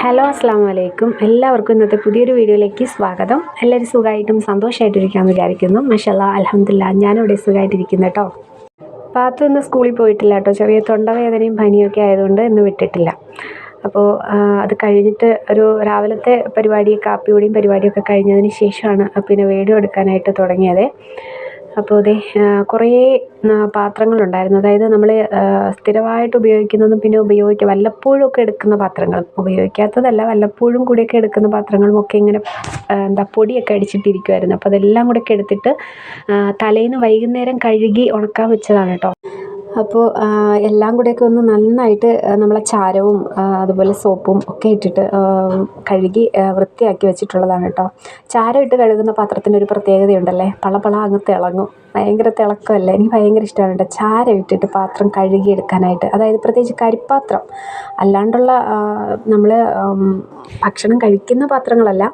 Hello അസ്സാം വലൈക്കും എല്ലാവർക്കും ഇന്നത്തെ പുതിയൊരു വീഡിയോയിലേക്ക് സ്വാഗതം. എല്ലാവരും സുഖമായിട്ടും സന്തോഷമായിട്ടിരിക്കാമെന്ന് വിചാരിക്കുന്നു. മഷല്ല അലഹമില്ല ഞാനിവിടെ സുഖമായിട്ടിരിക്കുന്നു കേട്ടോ. പാത്തു ഇന്ന് സ്കൂളിൽ പോയിട്ടില്ല കേട്ടോ. ചെറിയ തൊണ്ടവേദനയും പനിയൊക്കെ ആയതുകൊണ്ട് ഇന്ന് വിട്ടിട്ടില്ല. അപ്പോൾ അത് കഴിഞ്ഞിട്ട് ഒരു രാവിലത്തെ പരിപാടി കാപ്പിയോടെയും പരിപാടിയൊക്കെ കഴിഞ്ഞതിന് ശേഷമാണ് പിന്നെ വീഡിയോ എടുക്കാനായിട്ട് തുടങ്ങിയത്. അപ്പോൾ അതെ കുറേ പാത്രങ്ങളുണ്ടായിരുന്നു. അതായത് നമ്മൾ സ്ഥിരമായിട്ട് ഉപയോഗിക്കുന്നതും പിന്നെ ഉപയോഗിക്കുക വല്ലപ്പോഴും ഒക്കെ എടുക്കുന്ന പാത്രങ്ങളും ഉപയോഗിക്കാത്തതല്ല വല്ലപ്പോഴും കൂടിയൊക്കെ എടുക്കുന്ന പാത്രങ്ങളും ഒക്കെ ഇങ്ങനെ എന്താ പൊടിയൊക്കെ അടിച്ചിട്ടിരിക്കുമായിരുന്നു അപ്പോൾ അതെല്ലാം കൂടെ ഒക്കെ എടുത്തിട്ട് തലേന്ന് വൈകുന്നേരം കഴുകി ഉണക്കാൻ വെച്ചതാണ് കേട്ടോ. അപ്പോൾ എല്ലാം കൂടെയൊക്കെ ഒന്ന് നന്നായിട്ട് നമ്മളെ ചാരവും അതുപോലെ സോപ്പും ഒക്കെ ഇട്ടിട്ട് കഴുകി വൃത്തിയാക്കി വെച്ചിട്ടുള്ളതാണ് കേട്ടോ. ചാരം ഇട്ട് കഴുകുന്ന പാത്രത്തിന് ഒരു പ്രത്യേകതയുണ്ടല്ലേ? പള പള അങ്ങ് തിളങ്ങും. ഭയങ്കര തിളക്കമല്ലേ? എനിക്ക് ഭയങ്കര ഇഷ്ടമാണ് കേട്ടോ. ചാരം ഇട്ടിട്ട് പാത്രം കഴുകിയെടുക്കാനായിട്ട്. അതായത് പ്രത്യേകിച്ച് കരിപ്പാത്രം. അല്ലാണ്ടുള്ള നമ്മൾ ഭക്ഷണം കഴിക്കുന്ന പാത്രങ്ങളല്ല.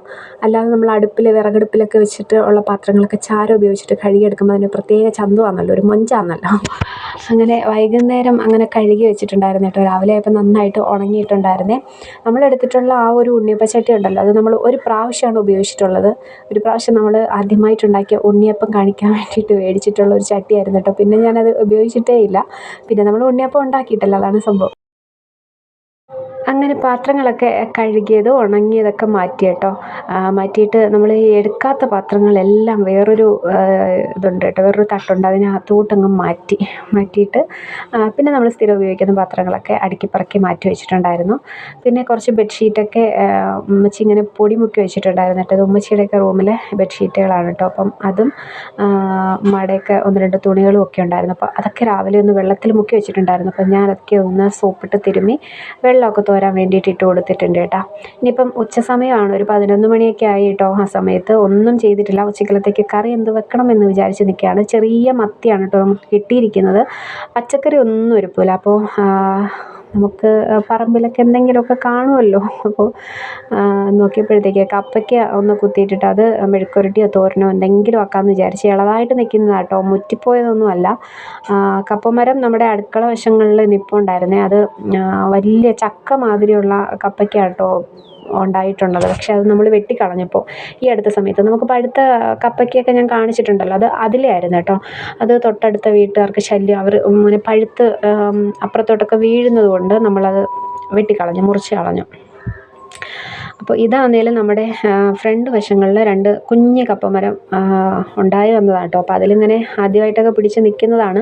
അല്ലാതെ നമ്മൾ അടുപ്പിൽ വിറകടുപ്പിലൊക്കെ വെച്ചിട്ട് ഉള്ള പാത്രങ്ങളൊക്കെ ചാരം ഉപയോഗിച്ചിട്ട് കഴുകിയെടുക്കുമ്പോൾ അതിന് പ്രത്യേക ചന്തമാണല്ലോ. ഒരു മൊഞ്ചാണല്ലോ. അങ്ങനെ വൈകുന്നേരം അങ്ങനെ കഴുകി വെച്ചിട്ടുണ്ടായിരുന്നു കേട്ടോ. രാവിലെ ആയപ്പോൾ നന്നായിട്ട് ഉണങ്ങിയിട്ടുണ്ടായിരുന്നേ. നമ്മളെടുത്തിട്ടുള്ള ആ ഒരു ഉണ്ണിയപ്പച്ചട്ടി ഉണ്ടല്ലോ. അത് നമ്മൾ ഒരു പ്രാവശ്യമാണ് ഉപയോഗിച്ചിട്ടുള്ളത്. ഒരു പ്രാവശ്യം നമ്മൾ ആദ്യമായിട്ടുണ്ടാക്കിയ ഉണ്ണിയപ്പം കാണിക്കാൻ വേണ്ടിയിട്ട് മേടിച്ചിട്ടുള്ള ഒരു ചട്ടിയായിരുന്നു കേട്ടോ. പിന്നെ ഞാനത് ഉപയോഗിച്ചിട്ടേ ഇല്ല. പിന്നെ നമ്മൾ ഉണ്ണിയപ്പം ഉണ്ടാക്കിയിട്ടല്ല അതാണ് സംഭവം. അങ്ങനെ പാത്രങ്ങളൊക്കെ കഴുകിയത് ഉണങ്ങിയതൊക്കെ മാറ്റി കേട്ടോ മാറ്റിയിട്ട് നമ്മൾ ഈ എടുക്കാത്ത പാത്രങ്ങളെല്ലാം വേറൊരു ഇതുണ്ട് കേട്ടോ. വേറൊരു തട്ടുണ്ട്. അതിനകത്തോട്ടങ്ങ് മാറ്റി മാറ്റിയിട്ട് പിന്നെ നമ്മൾ സ്ഥിരം ഉപയോഗിക്കുന്ന പാത്രങ്ങളൊക്കെ അടുക്കി പറക്കി മാറ്റി വെച്ചിട്ടുണ്ടായിരുന്നു. പിന്നെ കുറച്ച് ബെഡ്ഷീറ്റൊക്കെ ഉമ്മച്ചി ഇങ്ങനെ പൊടി മുക്കി വെച്ചിട്ടുണ്ടായിരുന്നു കേട്ടോ. അത് ഉമ്മച്ചിയുടെയൊക്കെ റൂമിലെ ബെഡ്ഷീറ്റുകളാണ് കേട്ടോ. അപ്പം അതും ഉമ്മയുടെയൊക്കെ ഒന്ന് രണ്ട് തുണികളും ഒക്കെ ഉണ്ടായിരുന്നു. അപ്പോൾ അതൊക്കെ രാവിലെ ഒന്ന് വെള്ളത്തിൽ മുക്കി വെച്ചിട്ടുണ്ടായിരുന്നു. അപ്പം ഞാനതൊക്കെ ഒന്ന് സോപ്പിട്ട് തിരുമ്മി വെള്ളമൊക്കെ തോരാൻ വേണ്ടിയിട്ട് ഇട്ട് കൊടുത്തിട്ടുണ്ട് കേട്ടോ. ഇനിയിപ്പം ഉച്ച സമയമാണ് ഒരു പതിനൊന്ന് മണിയൊക്കെ ആയി കേട്ടോ ആ സമയത്ത്. ഒന്നും ചെയ്തിട്ടില്ല. ഉച്ചക്കലത്തേക്ക് കറി എന്ത് വെക്കണം എന്ന് വിചാരിച്ച് നിൽക്കുകയാണ്. ചെറിയ മത്തിയാണ് കേട്ടോ നമുക്ക് കിട്ടിയിരിക്കുന്നത്. പച്ചക്കറി ഒന്നും ഒരുപ്പില്ല അപ്പോൾ നമുക്ക് പറമ്പിലൊക്കെ എന്തെങ്കിലുമൊക്കെ കാണുമല്ലോ. അപ്പോൾ നോക്കിയപ്പോഴത്തേക്ക് കപ്പയ്ക്ക ഒന്ന് കുത്തിയിട്ടിട്ട് അത് മെഴുക്കുരട്ടിയോ തോരനോ എന്തെങ്കിലും ആക്കാമെന്ന് വിചാരിച്ച് ഇളതായിട്ട് നിൽക്കുന്നതാണ് കേട്ടോ. മുറ്റിപ്പോയതൊന്നും അല്ല. കപ്പമരം നമ്മുടെ അടുക്കള വശങ്ങളിൽ നിൽപ്പുണ്ടായിരുന്നേ അത് വലിയ ചക്ക മാതിരിയുള്ള കപ്പയ്ക്ക കേട്ടോ ഉണ്ടായിട്ടുള്ളത്. പക്ഷെ അത് നമ്മൾ വെട്ടിക്കളഞ്ഞപ്പോൾ ഈ അടുത്ത സമയത്ത് നമുക്ക് പഴുത്ത കപ്പയ്ക്കൊക്കെ ഞാൻ കാണിച്ചിട്ടുണ്ടല്ലോ അത് അതിലേ ആയിരുന്നു കേട്ടോ. അത് തൊട്ടടുത്ത വീട്ടുകാർക്ക് ശല്യം അവർ ഇങ്ങനെ പഴുത്ത് അപ്പുറത്തോട്ടൊക്കെ വീഴുന്നത് കൊണ്ട് നമ്മളത് വെട്ടിക്കളഞ്ഞു മുറിച്ച് കളഞ്ഞു. അപ്പോൾ ഇതാണെങ്കിലും നമ്മുടെ ഫ്രണ്ട് വശങ്ങളിൽ രണ്ട് കുഞ്ഞ് കപ്പമരം ഉണ്ടായി വന്നതാണ് കേട്ടോ. അപ്പോൾ അതിലിങ്ങനെ ആദ്യമായിട്ടൊക്കെ പിടിച്ച് നിൽക്കുന്നതാണ്.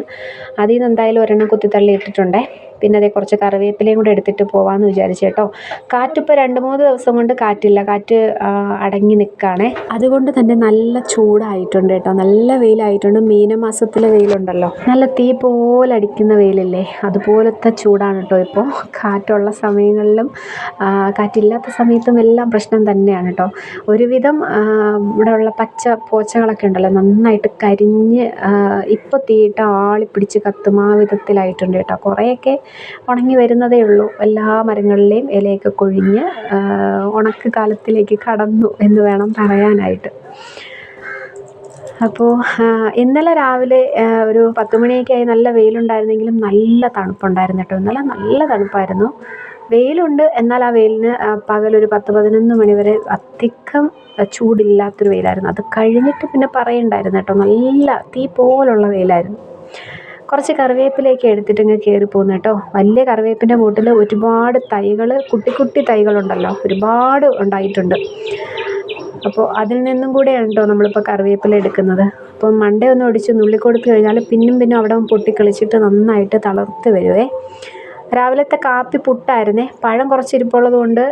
അതിൽ നിന്ന് എന്തായാലും ഒരെണ്ണം കുത്തിത്തള്ളി ഇട്ടിട്ടുണ്ടേ. പിന്നെ അതേ കുറച്ച് കറിവേപ്പിലയും കൂടെ എടുത്തിട്ട് പോവാമെന്ന് വിചാരിച്ചു കേട്ടോ. കാറ്റിപ്പോൾ രണ്ട് മൂന്ന് ദിവസം കൊണ്ട് കാറ്റില്ല. കാറ്റ് അടങ്ങി നിൽക്കുകയാണേ അതുകൊണ്ട് തന്നെ നല്ല ചൂടായിട്ടുണ്ട് കേട്ടോ. നല്ല വെയിലായിട്ടുണ്ട്. മീനമാസത്തിലെ വെയിലുണ്ടല്ലോ. നല്ല തീ പോലെ അടിക്കുന്ന വെയിലല്ലേ? അതുപോലത്തെ ചൂടാണ് കേട്ടോ ഇപ്പോൾ കാറ്റുള്ള സമയങ്ങളിലും കാറ്റില്ലാത്ത സമയത്തും എല്ലാം പ്രശ്നം തന്നെയാണ് കേട്ടോ. ഒരുവിധം ഇവിടെ ഉള്ള പച്ച പോച്ചകളൊക്കെ ഉണ്ടല്ലോ നന്നായിട്ട് കരിഞ്ഞ് ഇപ്പോൾ തീയിട്ട് ആളിപ്പിടിച്ച് കത്തുമാ വിധത്തിലായിട്ടുണ്ട് കേട്ടോ. കുറേയൊക്കെ ഉണങ്ങി വരുന്നതേ ഉള്ളൂ. എല്ലാ മരങ്ങളിലെയും ഇലയൊക്കെ കൊഴിഞ്ഞ് ഉണക്ക് കാലത്തിലേക്ക് കടന്നു എന്ന് വേണം പറയാനായിട്ട്. അപ്പോൾ ഇന്നലെ രാവിലെ ഒരു പത്ത് മണിയൊക്കെ ആയി നല്ല വെയിലുണ്ടായിരുന്നെങ്കിലും നല്ല തണുപ്പുണ്ടായിരുന്നു കേട്ടോ. ഇന്നലെ നല്ല തണുപ്പായിരുന്നു. വെയിലുണ്ട്. എന്നാൽ ആ വെയിലിന് പകലൊരു പത്ത് പതിനൊന്ന് മണി വരെ അധികം ചൂടില്ലാത്തൊരു വെയിലായിരുന്നു. അത് കഴിഞ്ഞിട്ട് പിന്നെ പറയണ്ടായിരുന്നു കേട്ടോ. നല്ല തീ പോലുള്ള വെയിലായിരുന്നു. കുറച്ച് കറിവേപ്പിലേക്ക് എടുത്തിട്ട് ഇങ്ങ് കയറി പോകുന്നു കേട്ടോ. വലിയ കറിവേപ്പിന്റെ കൂട്ടിൽ ഒരുപാട് തൈകൾ കുട്ടി കുട്ടി തൈകളുണ്ടല്ലോ ഒരുപാട് ഉണ്ടായിട്ടുണ്ട്. അപ്പോൾ അതിൽ നിന്നും കൂടെയാണ് കേട്ടോ നമ്മളിപ്പോൾ കറിവേപ്പില എടുക്കുന്നത്. അപ്പം മണ്ട ഒന്ന് ഒടിച്ച് നുള്ളി കൊടുത്തു കഴിഞ്ഞാൽ പിന്നും പിന്നും അവിടെ പൊട്ടിക്കളിച്ചിട്ട് നന്നായിട്ട് തളർത്ത് വരുവേ. രാവിലത്തെ കാപ്പി പുട്ടായിരുന്നേ. പഴം കുറച്ച് ഇരിപ്പുള്ളത് കൊണ്ട്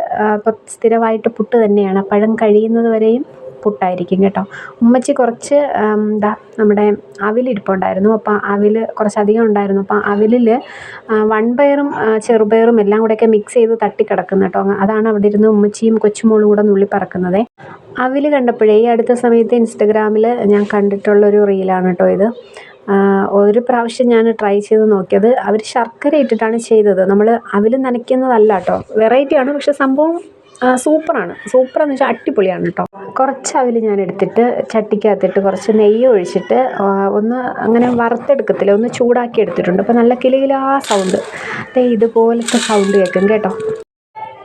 സ്ഥിരമായിട്ട് പുട്ട് തന്നെയാണ്. പഴം കഴിയുന്നത് വരെയും പുട്ടായിരിക്കും കേട്ടോ. ഉമ്മച്ചി കുറച്ച് എന്താ നമ്മുടെ അവിലിരിപ്പുണ്ടായിരുന്നു അപ്പോൾ അവിൽ കുറച്ചധികം ഉണ്ടായിരുന്നു. അപ്പോൾ അവിലിൽ വൺപയറും ചെറുപയറും എല്ലാം കൂടെയൊക്കെ മിക്സ് ചെയ്ത് തട്ടി തട്ടിക്കിടക്കുന്നു കേട്ടോ. അതാണ് അവിടെ ഇരുന്ന് ഉമ്മച്ചിയും കൊച്ചുമോളും കൂടെ നുള്ളി പറക്കുന്നത്. അവിൽ കണ്ടപ്പോഴേ ഈ അടുത്ത സമയത്ത് ഇൻസ്റ്റഗ്രാമിൽ ഞാൻ കണ്ടിട്ടുള്ളൊരു റീലാണ് കേട്ടോ ഇത്. ഒരു പ്രാവശ്യം ഞാൻ ട്രൈ ചെയ്ത് നോക്കിയത്. അവർ ശർക്കര ഇട്ടിട്ടാണ് ചെയ്തത്. നമ്മൾ അവിൽ നനയ്ക്കുന്നതല്ല കേട്ടോ. വെറൈറ്റിയാണ് പക്ഷെ സംഭവം സൂപ്പറാണ്. സൂപ്പറെന്ന് വെച്ചാൽ അടിപൊളിയാണ് കേട്ടോ കുറച്ച് അവിൽ ഞാൻ എടുത്തിട്ട് ചട്ടിക്കകത്തിട്ട് കുറച്ച് നെയ്യ് ഒഴിച്ചിട്ട് ഒന്ന് അങ്ങനെ വറുത്തെടുക്കത്തില്ല ഒന്ന് ചൂടാക്കി എടുത്തിട്ടുണ്ട്. അപ്പോൾ നല്ല കിലുകിലാ സൗണ്ട് ഇതുപോലത്തെ സൗണ്ട് കേൾക്കും കേട്ടോ.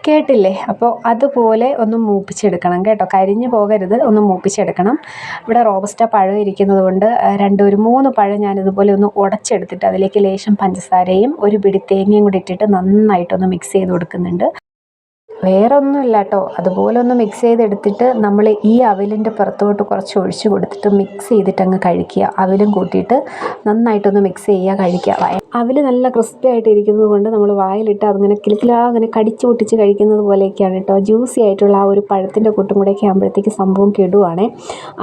കേട്ടില്ലേ? അപ്പോൾ അതുപോലെ ഒന്ന് മൂപ്പിച്ചെടുക്കണം കേട്ടോ. കരിഞ്ഞു പോകരുത് ഒന്ന് മൂപ്പിച്ചെടുക്കണം. ഇവിടെ റോബസ്റ്റ പഴം ഇരിക്കുന്നത് കൊണ്ട് രണ്ട് ഒരു മൂന്ന് പഴം ഞാനിതുപോലെ ഒന്ന് ഉടച്ചെടുത്തിട്ട് അതിലേക്ക് ലേശം പഞ്ചസാരയും ഒരു പിടി തേങ്ങയും കൂടി ഇട്ടിട്ട് നന്നായിട്ടൊന്ന് മിക്സ് ചെയ്ത് കൊടുക്കുന്നുണ്ട്. വേറെ ഒന്നുമില്ല കേട്ടോ അതുപോലെ ഒന്ന് മിക്സ് ചെയ്തെടുത്തിട്ട് നമ്മൾ ഈ അവിലിന്റെ പുറത്തോട്ട് കുറച്ച് ഒഴിച്ച് കൊടുത്തിട്ട് മിക്സ് ചെയ്തിട്ട് അങ്ങ് കഴിക്കുക. അവിലും കൂട്ടിയിട്ട് നന്നായിട്ടൊന്ന് മിക്സ് ചെയ്യുക കഴിക്കുക. അവിൽ നല്ല ക്രിസ്പി ആയിട്ട് ഇരിക്കുന്നത് കൊണ്ട് നമ്മൾ വായിലിട്ട് അതിങ്ങനെ കിലുക്കിലാ അങ്ങനെ കടിച്ചു പൊട്ടിച്ച് കഴിക്കുന്നത് പോലെയൊക്കെയാണ് കേട്ടോ ജ്യൂസി ആയിട്ടുള്ള ആ ഒരു പഴത്തിന്റെ കൂട്ടും കൂടെയൊക്കെ ആകുമ്പോഴത്തേക്ക് സംഭവം കെടുവാണേ.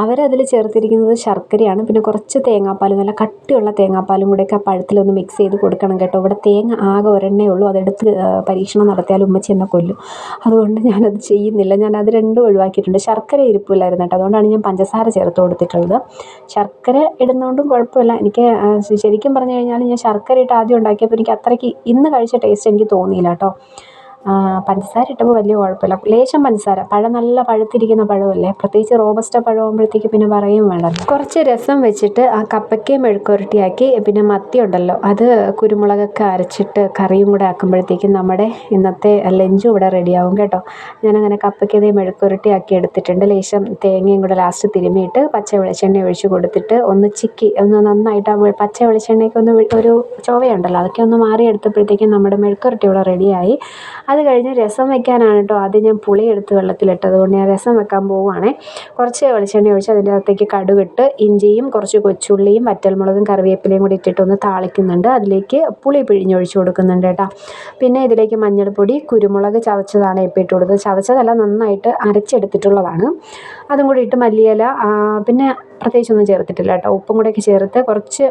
അവരതിൽ ചേർത്തിരിക്കുന്നത് ശർക്കരയാണ്. പിന്നെ കുറച്ച് തേങ്ങാപ്പാലും നല്ല കട്ടിയുള്ള തേങ്ങാപ്പാലും കൂടെയൊക്കെ ആ പഴത്തിലൊന്ന് മിക്സ് ചെയ്ത് കൊടുക്കണം കേട്ടോ. ഇവിടെ തേങ്ങ ആകെ ഒരെണ്ണേ ഉള്ളൂ. അതെടുത്ത് പരീക്ഷണം നടത്തിയാൽ ഉമ്മച്ചി എന്നെ കൊല്ലും. അതുകൊണ്ട് ഞാനത് ചെയ്യുന്നില്ല. ഞാൻ അത് രണ്ടും ഒഴിവാക്കിയിട്ടുണ്ട്. ശർക്കര ഇരിപ്പില്ലായിരുന്നു കേട്ടോ. അതുകൊണ്ടാണ് ഞാൻ പഞ്ചസാര ചേർത്ത് കൊടുത്തിട്ടുള്ളത്. ശർക്കര ഇടുന്നതുകൊണ്ടും കുഴപ്പമില്ല. എനിക്ക് ശരിക്കും പറഞ്ഞു കഴിഞ്ഞാൽ ഞാൻ ശർക്കര ഇട്ട് ആദ്യം ഉണ്ടാക്കിയപ്പോൾ എനിക്ക് അത്രയ്ക്ക് ഇന്ന് കഴിച്ച ടേസ്റ്റ് എനിക്ക് തോന്നിയില്ല കേട്ടോ. പഞ്ചസാര ഇട്ടപ്പോൾ വലിയ കുഴപ്പമില്ല. ലേശം പഞ്ചസാര. പഴം നല്ല പഴുത്തിരിക്കുന്ന പഴമല്ലേ? പ്രത്യേകിച്ച് റോബസ്റ്റ പഴമാകുമ്പോഴത്തേക്ക് പിന്നെ പറയും വേണ്ടല്ലോ കുറച്ച് രസം വെച്ചിട്ട് ആ കപ്പയ്ക്കയും മെഴുക്കുരട്ടിയാക്കി പിന്നെ മത്തി ഉണ്ടല്ലോ അത് കുരുമുളകൊക്കെ അരച്ചിട്ട് കറിയും കൂടെ ആക്കുമ്പോഴത്തേക്കും നമ്മുടെ ഇന്നത്തെ ലഞ്ചും ഇവിടെ റെഡിയാവും കേട്ടോ. ഞാനങ്ങനെ കപ്പയ്ക്കതേ മെഴുക്കുരട്ടിയാക്കി എടുത്തിട്ടുണ്ട്. ലേശം തേങ്ങയും കൂടെ ലാസ്റ്റ് തിരുമ്മിയിട്ട് പച്ച വെളിച്ചെണ്ണ ഒഴിച്ച് കൊടുത്തിട്ട് ഒന്ന് ചിക്കി ഒന്ന് നന്നായിട്ട് ആ പച്ച വെളിച്ചെണ്ണയ്ക്ക് ഒന്ന് ഒരു ചൊവയുണ്ടല്ലോ അതൊക്കെ ഒന്ന് മാറിയെടുത്തപ്പോഴത്തേക്കും നമ്മുടെ മെഴുക്കുരട്ടി ഇവിടെ റെഡിയായി അത് കഴിഞ്ഞ് രസം വെക്കാനാണ് കേട്ടോ ആദ്യം ഞാൻ പുളി എടുത്ത് വെള്ളത്തിലിട്ടത്. അതുകൊണ്ട് ഞാൻ രസം വെക്കാൻ പോവുകയാണേ കുറച്ച് വെളിച്ചെണ്ണ ഒഴിച്ച് അതിന്റെ അകത്തേക്ക് കടുകിട്ട് ഇഞ്ചിയും കുറച്ച് കൊച്ചുള്ളിയും വറ്റൽമുളകും കറിവേപ്പിലയും കൂടി ഇട്ടിട്ടൊന്ന് താളിക്കുന്നുണ്ട്. അതിലേക്ക് പുളി പിഴിഞ്ഞൊഴിച്ച് കൊടുക്കുന്നുണ്ട് കേട്ടോ. പിന്നെ ഇതിലേക്ക് മഞ്ഞൾപ്പൊടി കുരുമുളക് ചതച്ചതാണ് ഇപ്പോൾ ഇട്ട് കൊടുത്തത്. ചതച്ചതല്ല നന്നായിട്ട് അരച്ചെടുത്തിട്ടുള്ളതാണ്. അതും കൂടി ഇട്ട് മല്ലിയില പിന്നെ പ്രത്യേകിച്ചൊന്നും ചേർത്തിട്ടില്ല കേട്ടോ. ഉപ്പും കൂടെയൊക്കെ ചേർത്ത് കുറച്ച്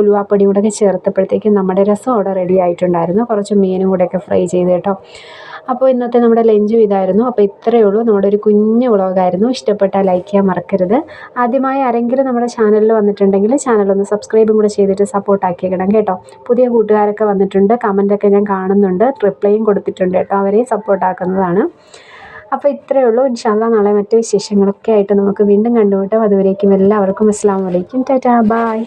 ഉലുവാപ്പൊടിയും കൂടെയൊക്കെ ചേർത്തപ്പോഴത്തേക്കും നമ്മുടെ രസം അവിടെ റെഡി ആയിട്ടുണ്ടായിരുന്നു. കുറച്ച് മീനും കൂടെയൊക്കെ ഫ്രൈ ചെയ്ത് കേട്ടോ. അപ്പോൾ ഇന്നത്തെ നമ്മുടെ ലഞ്ചും ഇതായിരുന്നു. അപ്പോൾ ഇത്രയേ ഉള്ളൂ. നമ്മുടെ ഒരു കുഞ്ഞു വ്ളോഗായിരുന്നു. ഇഷ്ടപ്പെട്ടാൽ ലൈക്ക് ചെയ്യാൻ മറക്കരുത്. ആദ്യമായി ആരെങ്കിലും നമ്മുടെ ചാനലിൽ വന്നിട്ടുണ്ടെങ്കിൽ ചാനലൊന്ന് സബ്സ്ക്രൈബും കൂടെ ചെയ്തിട്ട് സപ്പോർട്ട് ആക്കിയേക്കണം കേട്ടോ. പുതിയ കൂട്ടുകാരൊക്കെ വന്നിട്ടുണ്ട്. കമന്റൊക്കെ ഞാൻ കാണുന്നുണ്ട്. റിപ്ലൈയും കൊടുത്തിട്ടുണ്ട് കേട്ടോ. അവരെയും സപ്പോർട്ട് ആക്കുന്നതാണ്. അപ്പോൾ ഇത്രയേ ഉള്ളൂ. ഇൻഷാല്ല നാളെ മറ്റു വിശേഷങ്ങളൊക്കെ ആയിട്ട് നമുക്ക് വീണ്ടും കണ്ടുമുട്ടാം. അതുവരേക്കും എല്ലാവർക്കും അസ്സാം വലൈക്കും ടാറ്റാ. ബായ്